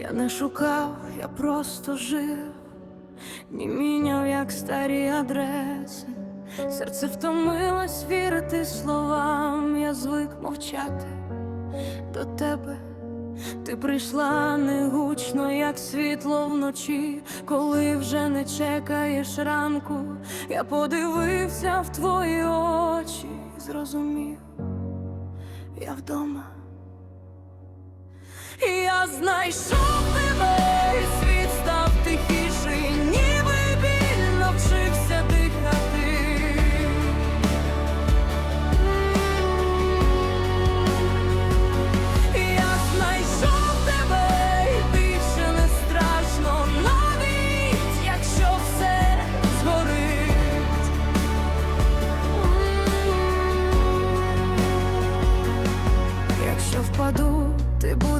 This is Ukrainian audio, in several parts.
Я не шукав, я просто жив, не міняв, як старі адреси. Серце втомилось вірити словам, я звик мовчати до тебе. Ти прийшла негучно, як світло вночі, коли вже не чекаєш ранку. Я подивився в твої очі, зрозумів, я вдома. Я знайшов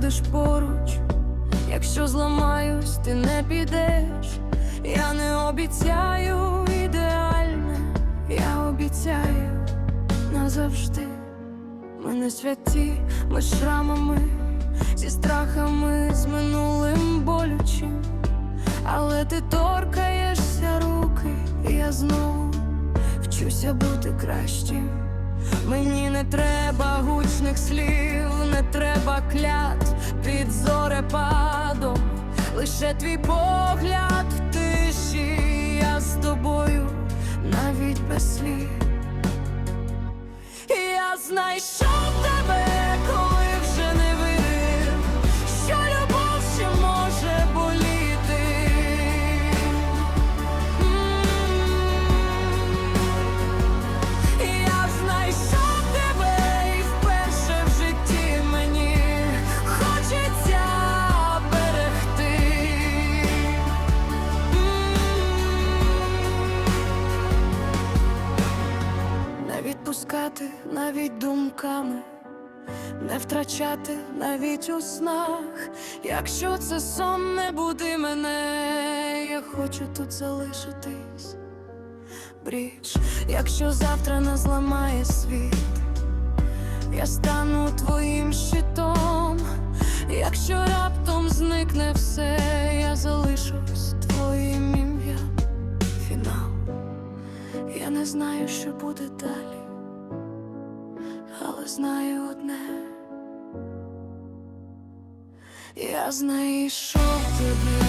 будеш поруч, якщо зламаюсь, ти не підеш. Я не обіцяю ідеальне, я обіцяю назавжди. Ми не святі, ми шрамами, зі страхами, з минулим болючим. Але ти торкаєшся руки, і я знову вчуся бути кращим. Мені не треба гучних слів, не треба клят під зорепадом, лише твій погляд в тиші, я з тобою навіть без слів. Я знайшов відпускати навіть думками, не втрачати навіть у снах. Якщо це сон, не буди мене, я хочу тут залишитись. Бріч, якщо завтра не зламає світ, я стану твоїм щитом. Якщо раптом зникне все, я залишусь твоїм ім'ям. Фінал. Я не знаю, що буде далі, але знаю одне. Я знайшов тебе.